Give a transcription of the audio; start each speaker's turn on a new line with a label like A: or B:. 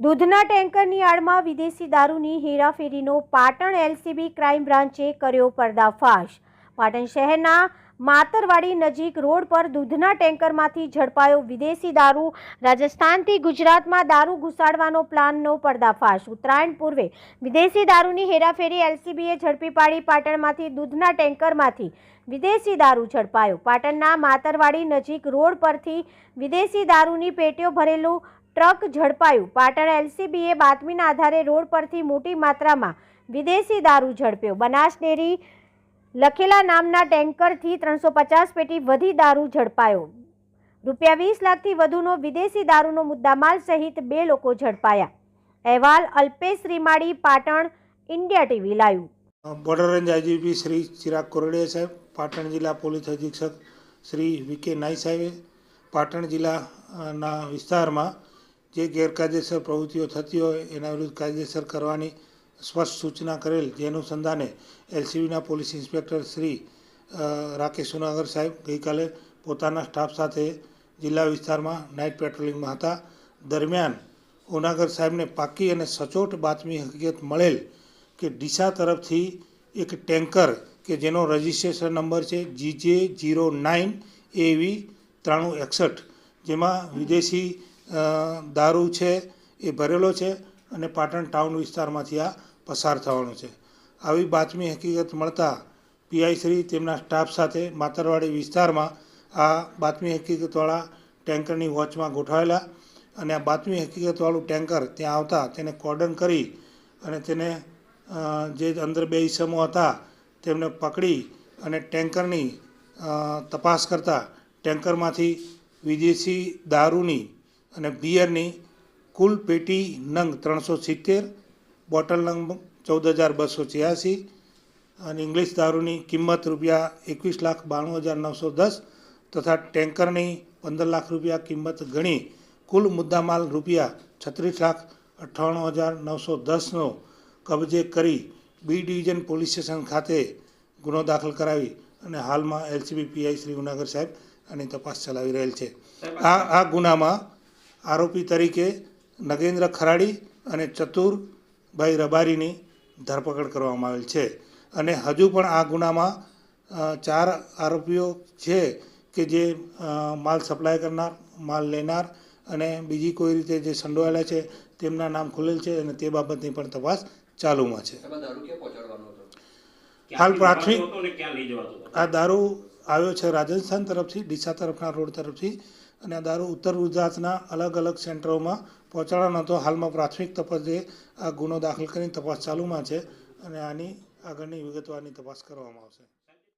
A: દૂધના ટેન્કરની આડમાં વિદેશી દારૂની હેરાફેરીનો પાટણ એલસીબી ક્રાઇમ બ્રાન્ચે કર્યો પર્દાફાશ. પાટણ શહેરના માતરવાડી નજીક રોડ પર દૂધના ટેન્કરમાંથી ઝડપાયો વિદેશી દારૂ. રાજસ્થાનથી ગુજરાતમાં દારૂ ઘુસાડવાનો પ્લાનનો પર્દાફાશ. ઉત્તરાયણ પૂર્વે વિદેશી દારૂની હેરાફેરી એલસીબીએ ઝડપી પાડી પાટણમાંથી દૂધના ટેન્કરમાંથી વિદેશી દારૂ ઝડપાયો. પાટણના માતરવાડી નજીક રોડ પરથી વિદેશી દારૂની પેટીઓ ભરેલું ટ્રક ઝડપાયું. પાટણ એલસીબીએ બાતમીના આધારે રોડ પરથી મોટી માત્રામાં વિદેશી દારૂ ઝડપ્યો. બનાસ ડેરી લખેલા નામના ટેન્કરથી ત્રણસો પચાસ પેટી વધી દારૂ ઝડપાયો. રૂપિયા વીસ લાખથી વધુનો વિદેશી દારૂનો મુદ્દામાલ સહિત બે લોકો ઝડપાયા. અહેવાલ Alpesh Rimadi Patan India TV live.
B: Border range IGP Shri Chirag Kordia સાહેબ, પાટણ જિલ્લા પોલીસ અધિક્ષક શ્રી વી કે નાઈ સાહેબે, પાટણ જિલ્લાના વિસ્તારમાં જે ગેરકાયદેસર પ્રવૃત્તિઓ થતી હોય એના વિરુદ્ધ કાયદેસર કરવાની સ્પષ્ટ સૂચના કરેલ જે અનુસંધાને એલસીબીના પોલીસ ઇન્સ્પેક્ટર શ્રી રાકેશ સુનાગર સાહેબ ગઈકાલે પોતાના સ્ટાફ સાથે જિલ્લા વિસ્તારમાં નાઇટ પેટ્રોલિંગમાં હતા. દરમિયાન ઉનાગર સાહેબને પાકી અને સચોટ બાતમી હકીકત મળેલ કે ડીસા તરફથી એક ટેન્કર કે જેનો રજિસ્ટ્રેશન નંબર છે જીજે જીરો નાઇન એવી ત્રાણું એકસઠ, જેમાં વિદેશી દારૂ છે, એ ભરેલો છે અને પાટણ ટાઉન વિસ્તારમાંથી આ પસાર થવાનો છે. આવી બાતમી હકીકત મળતા પીઆઈ શ્રી તેમના સ્ટાફ સાથે માતરવાડી વિસ્તારમાં આ બાતમી હકીકતવાળા ટેન્કરની વોચમાં ગોઠવાયેલા અને આ બાતમી હકીકતવાળું ટેન્કર ત્યાં આવતા તેને કોર્ડન કરી અને તેને જે અંદર બે ઈસમો હતા તેમને પકડી અને ટેન્કરની તપાસ કરતાં ટેન્કરમાંથી વિદેશી દારૂની અને બિયરની કુલ પેટી નંગ ત્રણસો સિત્તેર બોટલ નંગ ચૌદ હજાર બસો છ્યાસી અને ઇંગ્લિશ દારૂની કિંમત રૂપિયા એકવીસ લાખ બાણું હજાર નવસો દસ તથા ટેન્કરની પંદર લાખ રૂપિયા કિંમત ગણી કુલ મુદ્દામાલ રૂપિયા છત્રીસ લાખ અઠ્ઠાણું હજાર નવસો દસનો કબજે કરી બી ડિવિઝન પોલીસ સ્ટેશન ખાતે ગુનો દાખલ કરાવી અને હાલમાં એલસીબી પીઆઈ શ્રી ઉનાગર સાહેબ આની તપાસ ચલાવી રહેલ છે. આ આ ગુનામાં આરોપી તરીકે નગેન્દ્ર ખરાડી અને ચતુરભાઈ રબારીની ધરપકડ કરવામાં આવેલ છે. અને હજુ પણ આ ગુનામાં ચાર આરોપીઓ છે કે જે માલ સપ્લાય કરનાર માલ લેનાર અને બીજી કોઈ રીતે જે સંડોવાયેલા છે તેમના નામ ખુલેલ છે અને તે બાબતની પણ તપાસ ચાલુમાં છે. હાલ પ્રાથમિક- આ દારૂ આવ્યો છે રાજસ્થાન તરફથી, ડીસા તરફના રોડ તરફથી અને આ દારૂ ઉત્તર ગુજરાતના અલગ અલગ સેન્ટરોમાં પહોંચાડવાનો હતો હાલમાં પ્રાથમિક તપાસે આ ગુનો દાખલ કરીને તપાસ ચાલુમાં છે અને આની આગળની વિગતવારની તપાસ કરવામાં આવશે.